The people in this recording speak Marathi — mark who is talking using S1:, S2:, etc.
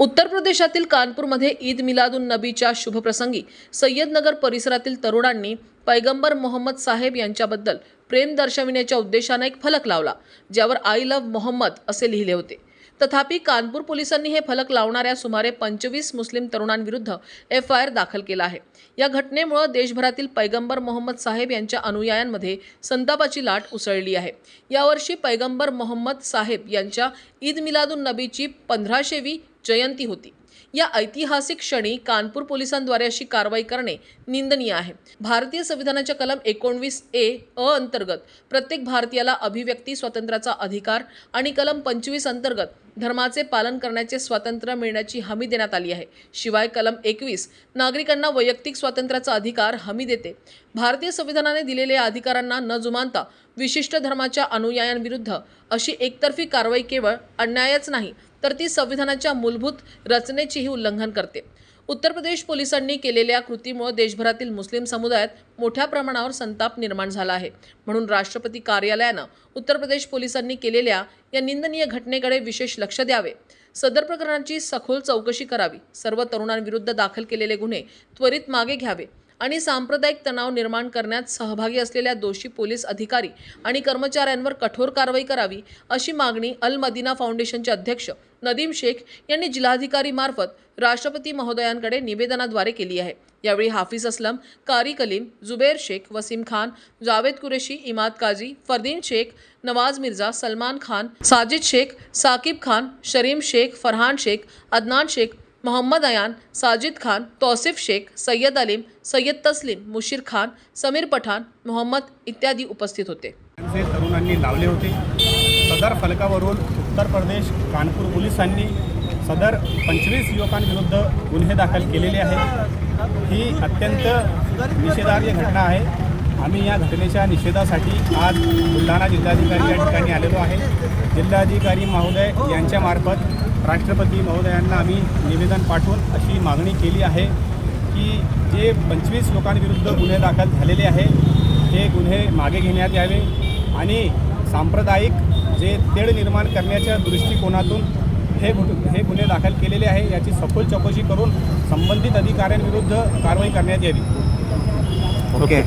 S1: उत्तर प्रदेशातील कानपूरमध्ये ईद मिलादुन नबीच्या शुभप्रसंगी सय्यदनगर परिसरातील तरुणांनी पैगंबर मोहम्मद साहेब यांच्याबद्दल प्रेम दर्शविण्याच्या उद्देशाने एक फलक लावला ज्यावर आय लव्ह मोहम्मद असे लिहिले होते. तथापि कानपूर पोलिसांनी हे फलक लावणाऱ्या सुमारे पंचवीस मुस्लिम तरुणांविरुद्ध एफ आय आर दाखल केला आहे. या घटनेमुळे देशभरातील पैगंबर मोहम्मद साहेब यांच्या अनुयायांमध्ये संतापाची लाट उसळली आहे. यावर्षी पैगंबर मोहम्मद साहेब यांच्या ईद मिलादुन नबीची पंधराशेवी जयंती होती. या ऐतिहासिक क्षणी कानपूर पोलिसांद्वारे अशी कारवाई करणे निंदनीय आहे. भारतीय संविधानाच्या कलम एकोणवीस ए अ अंतर्गत प्रत्येक भारतीयाला अभिव्यक्ती स्वातंत्र्याचा अधिकार आणि कलम पंचवीस अंतर्गत धर्माचे पालन करण्याचे स्वातंत्र्य मिळण्याची हमी देण्यात आली आहे. शिवाय कलम एकवीस नागरिकांना वैयक्तिक स्वातंत्र्याचा अधिकार हमी देते. भारतीय संविधानाने दिलेल्या अधिकारांना न जुमानता विशिष्ट धर्माच्या अनुयायांविरुद्ध अशी एकतर्फी कारवाई केवळ अन्यायच नाही तर ती संविधानाच्या मूलभूत रचनेचीही उल्लंघन करते. उत्तर प्रदेश पोलिसांनी केलेल्या कृतीमुळे देशभरातील मुस्लिम समुदायात मोठ्या प्रमाणावर संताप निर्माण झाला आहे. म्हणून राष्ट्रपती कार्यालयानं उत्तर प्रदेश पोलिसांनी केलेल्या या निंदनीय घटनेकडे विशेष लक्ष द्यावे. सदर प्रकरणाची सखोल चौकशी करावी. सर्व तरुणांविरुद्ध दाखल केलेले गुन्हे त्वरित मागे घ्यावे. आणि सांप्रदायिक तणाव निर्माण करण्यात सहभागी असलेल्या दोषी पोलीस अधिकारी आणि कर्मचाऱ्यांवर कठोर कारवाई करावी अशी मागणी अल मदिना फाउंडेशनचे अध्यक्ष नदीम शेख यांनी जिल्हाधिकारी मार्फत राष्ट्रपती महोदयांकडे निवेदनाद्वारे केली आहे. यावेळी हाफिज असलम कारी कलीम जुबेर शेख वसीम खान जावेद कुरेशी इमाद काझी फरदीन शेख नवाज मिर्झा सलमान खान साजिद शेख साकिब खान शरीम शेख फरहान शेख अदनान शेख मोहम्मद अयान साजिद खान तौसिफ शेख सय्यद अलीम सय्यद तस्लीम मुशीर खान समीर पठाण मोहम्मद इत्यादी उपस्थित होते.
S2: तरुणांनी लावले होते. सदर फलकावरून उत्तर प्रदेश कानपूर पोलिसांनी सदर पंचवीस युवकांविरुद्ध गुन्हे दाखल केलेले आहेत. ही अत्यंत निषेधार्ह घटना आहे. आम्ही या घटनेच्या निषेधासाठी आज बुलढाणा जिल्हाधिकारी या ठिकाणी आलेलो आहे. जिल्हाधिकारी महोदय यांच्यामार्फत राष्ट्रपती महोदयांना आम्ही निवेदन पाठवून अशी मागणी केली आहे की जे पंचवीस लोकांविरुद्ध गुन्हे दाखल झालेले आहे ते गुन्हे मागे घेण्यात यावे आणि सांप्रदायिक जे तेढ निर्माण करण्याच्या दृष्टिकोनातून हे गु हे गुन्हे दाखल केलेले आहे याची सखोल चौकशी करून संबंधित अधिकाऱ्यांविरुद्ध कारवाई करण्यात यावी.
S3: ओके.